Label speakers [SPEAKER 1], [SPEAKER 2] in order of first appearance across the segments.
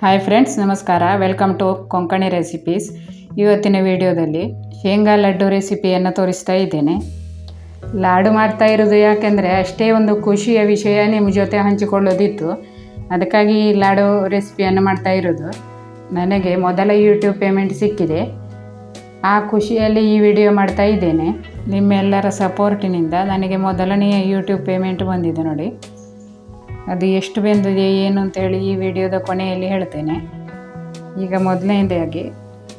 [SPEAKER 1] Hi friends ನಮಸ್ಕಾರ. Welcome to Konkani recipes ಇವತ್ತಿನ ವಿಡಿಯೋದಲ್ಲಿ ಶೇಂಗಾ ಲಡ್ಡು ರೆಸಿಪಿಯನ್ನು ತೋರಿಸ್ತಾ ಇದ್ದೇನೆ. ಲಾಡು ಮಾಡ್ತಾ ಇರೋದು ಯಾಕೆಂದರೆ ಅಷ್ಟೇ ಒಂದು ಖುಷಿಯ ವಿಷಯ ನಿಮ್ಮ ಜೊತೆ ಹಂಚಿಕೊಳ್ಳೋದಿತ್ತು. ಅದಕ್ಕಾಗಿ ಈ ಲಾಡು ರೆಸಿಪಿಯನ್ನು ಮಾಡ್ತಾ ಇರೋದು. ನನಗೆ ಮೊದಲ ಯೂಟ್ಯೂಬ್ ಪೇಮೆಂಟ್ ಸಿಕ್ಕಿದೆ. ಆ ಖುಷಿಯಲ್ಲಿ ಈ ವಿಡಿಯೋ ಮಾಡ್ತಾ ಇದ್ದೇನೆ. ನಿಮ್ಮೆಲ್ಲರ ಸಪೋರ್ಟಿನಿಂದ ನನಗೆ ಮೊದಲನೆಯ ಯೂಟ್ಯೂಬ್ ಪೇಮೆಂಟ್ ಬಂದಿದೆ ನೋಡಿ. ಅದು ಎಷ್ಟು ಬೆಂದಿದೆ, ಏನು ಅಂತೇಳಿ ಈ ವಿಡಿಯೋದ ಕೊನೆಯಲ್ಲಿ ಹೇಳ್ತೇನೆ. ಈಗ ಮೊದಲನೇದಾಗಿ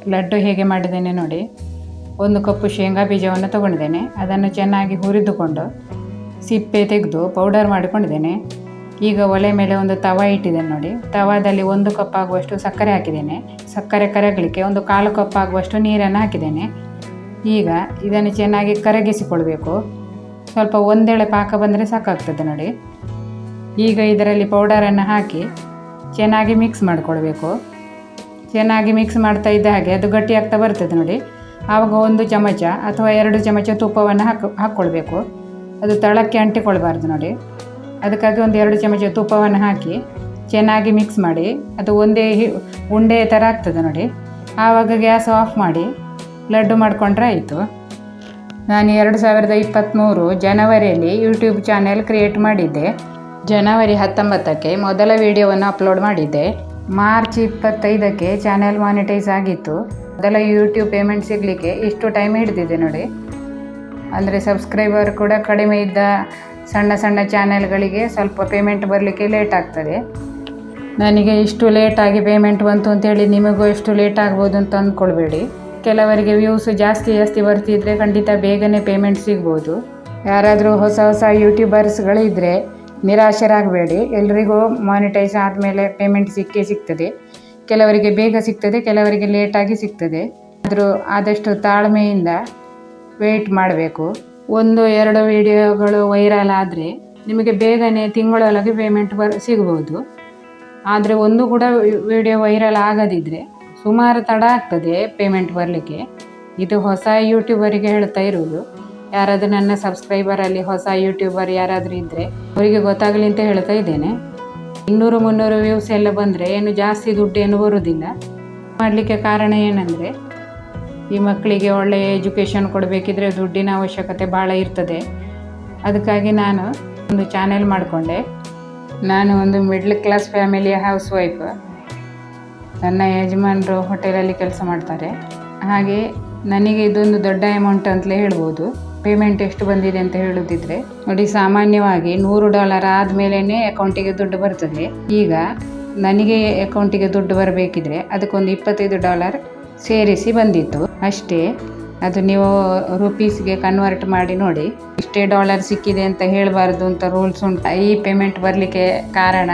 [SPEAKER 1] ಲಡ್ಡು ಹೇಗೆ ಮಾಡಿದ್ದೇನೆ ನೋಡಿ. ಒಂದು ಕಪ್ಪು ಶೇಂಗಾ ಬೀಜವನ್ನು ತಗೊಂಡಿದ್ದೇನೆ. ಅದನ್ನು ಚೆನ್ನಾಗಿ ಹುರಿದುಕೊಂಡು ಸಿಪ್ಪೆ ತೆಗೆದು ಪೌಡರ್ ಮಾಡಿಕೊಂಡಿದ್ದೇನೆ. ಈಗ ಒಲೆ ಮೇಲೆ ಒಂದು ತವ ಇಟ್ಟಿದ್ದೇನೆ ನೋಡಿ. ತವಾದಲ್ಲಿ ಒಂದು ಕಪ್ ಆಗುವಷ್ಟು ಸಕ್ಕರೆ ಹಾಕಿದ್ದೇನೆ. ಸಕ್ಕರೆ ಕರಗಲಿಕ್ಕೆ ಒಂದು ಕಾಲು ಕಪ್ ಆಗುವಷ್ಟು ನೀರನ್ನು ಹಾಕಿದ್ದೇನೆ. ಈಗ ಇದನ್ನು ಚೆನ್ನಾಗಿ ಕರಗಿಸಿಕೊಳ್ಬೇಕು. ಸ್ವಲ್ಪ ಒಂದೇಳೆ ಪಾಕ ಬಂದರೆ ಸಾಕಾಗ್ತದೆ ನೋಡಿ. ಈಗ ಇದರಲ್ಲಿ ಪೌಡರನ್ನು ಹಾಕಿ ಚೆನ್ನಾಗಿ ಮಿಕ್ಸ್ ಮಾಡಿಕೊಳ್ಬೇಕು ಚೆನ್ನಾಗಿ ಮಿಕ್ಸ್ ಮಾಡ್ತಾ ಇದ್ದ ಹಾಗೆ ಅದು ಗಟ್ಟಿ ಆಗ್ತಾ ಬರ್ತದೆ ನೋಡಿ. ಆವಾಗ ಒಂದು ಚಮಚ ಅಥವಾ ಎರಡು ಚಮಚ ತುಪ್ಪವನ್ನು ಹಾಕಿ, ಹಾಕ್ಕೊಳ್ಬೇಕು. ಅದು ತಳಕ್ಕೆ ಅಂಟಿಕೊಳ್ಬಾರ್ದು ನೋಡಿ. ಅದಕ್ಕಾಗಿ ಒಂದು ಎರಡು ಚಮಚ ತುಪ್ಪವನ್ನು ಹಾಕಿ ಚೆನ್ನಾಗಿ ಮಿಕ್ಸ್ ಮಾಡಿ. ಅದು ಒಂದೇ ಹಿ- ಉಂಡೆ ಥರ ಆಗ್ತದೆ ನೋಡಿ. ಆವಾಗ ಗ್ಯಾಸ್ ಆಫ್ ಮಾಡಿ ಲಡ್ಡು ಮಾಡಿಕೊಂಡ್ರೆ ಆಯಿತು. ನಾನು ಎರಡು ಸಾವಿರದ ಇಪ್ಪತ್ತ್ಮೂರು ಜನವರಿಯಲ್ಲಿ ಯೂಟ್ಯೂಬ್ ಚಾನೆಲ್ ಕ್ರಿಯೇಟ್ ಮಾಡಿದ್ದೆ. ಜನವರಿ ಹತ್ತೊಂಬತ್ತಕ್ಕೆ ಮೊದಲ ವಿಡಿಯೋವನ್ನು ಅಪ್ಲೋಡ್ ಮಾಡಿದ್ದೆ. ಮಾರ್ಚ್ ಇಪ್ಪತ್ತೈದಕ್ಕೆ ಚಾನೆಲ್ ಮಾನಿಟೈಸ್ ಆಗಿತ್ತು. ಮೊದಲ ಯೂಟ್ಯೂಬ್ ಪೇಮೆಂಟ್ ಸಿಗಲಿಕ್ಕೆ ಇಷ್ಟು ಟೈಮ್ ಹಿಡಿದಿದೆ ನೋಡಿ. ಅಂದರೆ ಸಬ್ಸ್ಕ್ರೈಬರ್ ಕೂಡ ಕಡಿಮೆ ಇದ್ದ ಸಣ್ಣ ಸಣ್ಣ ಚಾನೆಲ್ಗಳಿಗೆ ಸ್ವಲ್ಪ ಪೇಮೆಂಟ್ ಬರಲಿಕ್ಕೆ ಲೇಟ್ ಆಗ್ತದೆ. ನನಗೆ ಇಷ್ಟು ಲೇಟಾಗಿ ಪೇಮೆಂಟ್ ಬಂತು ಅಂತೇಳಿ ನಿಮಗೂ ಎಷ್ಟು ಲೇಟ್ ಆಗ್ಬೋದು ಅಂತ ಅಂದ್ಕೊಳ್ಬೇಡಿ. ಕೆಲವರಿಗೆ ವ್ಯೂಸ್ ಜಾಸ್ತಿ ಜಾಸ್ತಿ ಬರ್ತಿದ್ರೆ ಖಂಡಿತ ಬೇಗನೆ ಪೇಮೆಂಟ್ ಸಿಗ್ಬೋದು. ಯಾರಾದರೂ ಹೊಸ ಹೊಸ ಯೂಟ್ಯೂಬರ್ಸ್ಗಳಿದ್ದರೆ ನಿರಾಶರಾಗಬೇಡಿ. ಎಲ್ರಿಗೂ ಮಾನಿಟೈಸ್ ಆದಮೇಲೆ ಪೇಮೆಂಟ್ ಸಿಕ್ಕೇ ಸಿಗ್ತದೆ. ಕೆಲವರಿಗೆ ಬೇಗ ಸಿಗ್ತದೆ, ಕೆಲವರಿಗೆ ಲೇಟಾಗಿ ಸಿಗ್ತದೆ. ಆದರೂ ಆದಷ್ಟು ತಾಳ್ಮೆಯಿಂದ ವೆಯ್ಟ್ ಮಾಡಬೇಕು. ಒಂದು, ಎರಡು ವಿಡಿಯೋಗಳು ವೈರಲ್ ಆದರೆ ನಿಮಗೆ ಬೇಗನೆ ತಿಂಗಳೊಳಗೆ ಪೇಮೆಂಟ್ ಬರ್, ಸಿಗ್ಬೋದು. ಆದರೆ ಒಂದು ಕೂಡ ವಿಡಿಯೋ ವೈರಲ್ ಆಗದಿದ್ದರೆ ಸುಮಾರು ತಡ ಆಗ್ತದೆ ಪೇಮೆಂಟ್ ಬರಲಿಕ್ಕೆ. ಇದು ಹೊಸ ಯೂಟ್ಯೂಬರಿಗೆ ಹೇಳ್ತಾ ಇರೋದು. ಯಾರಾದರೂ ನನ್ನ ಸಬ್ಸ್ಕ್ರೈಬರಲ್ಲಿ ಹೊಸ ಯೂಟ್ಯೂಬರ್ ಯಾರಾದರೂ ಇದ್ದರೆ ಅವರಿಗೆ ಗೊತ್ತಾಗಲಿ ಅಂತ ಹೇಳ್ತಾ ಇದ್ದೇನೆ. ಇನ್ನೂರು ಮುನ್ನೂರು ವ್ಯೂಸ್ ಎಲ್ಲ ಬಂದರೆ ಏನು ಜಾಸ್ತಿ ದುಡ್ಡು ಏನು ಬರೋದಿಲ್ಲ. ಮಾಡಲಿಕ್ಕೆ ಕಾರಣ ಏನಂದರೆ, ಈ ಮಕ್ಕಳಿಗೆ ಒಳ್ಳೆಯ ಎಜುಕೇಷನ್ ಕೊಡಬೇಕಿದ್ರೆ ದುಡ್ಡಿನ ಅವಶ್ಯಕತೆ ಭಾಳ ಇರ್ತದೆ. ಅದಕ್ಕಾಗಿ ನಾನು ಒಂದು ಚಾನೆಲ್ ಮಾಡಿಕೊಂಡೆ. ನಾನು ಒಂದು ಮಿಡ್ಲ್ ಕ್ಲಾಸ್ ಫ್ಯಾಮಿಲಿಯ ಹೌಸ್ ವೈಫ್ ನನ್ನ ಯಜಮಾನರು ಹೋಟೆಲಲ್ಲಿ ಕೆಲಸ ಮಾಡ್ತಾರೆ. ಹಾಗೆ ನನಗೆ ಇದೊಂದು ದೊಡ್ಡ ಅಮೌಂಟ್ ಅಂತಲೇ ಹೇಳ್ಬೋದು. ಪೇಮೆಂಟ್ ಎಷ್ಟು ಬಂದಿದೆ ಅಂತ ಹೇಳುದಿದ್ರೆ, ನೋಡಿ ಸಾಮಾನ್ಯವಾಗಿ ನೂರು ಡಾಲರ್ ಆದಮೇಲೆ ಅಕೌಂಟಿಗೆ ದುಡ್ಡು ಬರ್ತದೆ. ಈಗ ನನಗೆ ಅಕೌಂಟಿಗೆ ದುಡ್ಡು ಬರಬೇಕಿದ್ರೆ ಅದಕ್ಕೊಂದು ಇಪ್ಪತ್ತೈದು ಡಾಲರ್ ಸೇರಿಸಿ ಬಂದಿತ್ತು. ಅಷ್ಟೇ, ಅದು ನೀವು ರುಪೀಸ್ಗೆ ಕನ್ವರ್ಟ್ ಮಾಡಿ ನೋಡಿ, ಇಷ್ಟೇ ಡಾಲರ್ ಸಿಕ್ಕಿದೆ ಅಂತ ಹೇಳಬಾರ್ದು ಅಂತ ರೂಲ್ಸ್ ಉಂಟು. ಈ ಪೇಮೆಂಟ್ ಬರಲಿಕ್ಕೆ ಕಾರಣ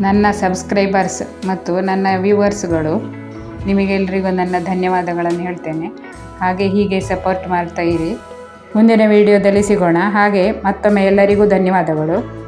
[SPEAKER 1] ನನ್ನ ಸಬ್ಸ್ಕ್ರೈಬರ್ಸ್ ಮತ್ತು ನನ್ನ ವ್ಯೂವರ್ಸ್ಗಳು ನಿಮಗೆಲ್ಲರಿಗೂ ನನ್ನ ಧನ್ಯವಾದಗಳನ್ನು ಹೇಳ್ತೇನೆ. ಹಾಗೆ ಹೀಗೆ ಸಪೋರ್ಟ್ ಮಾಡ್ತಾ ಇರಿ. ಮುಂದಿನ ವಿಡಿಯೋದಲ್ಲಿ ಸಿಗೋಣ ಹಾಗೆ ಮತ್ತೊಮ್ಮೆ ಎಲ್ಲರಿಗೂ ಧನ್ಯವಾದಗಳು.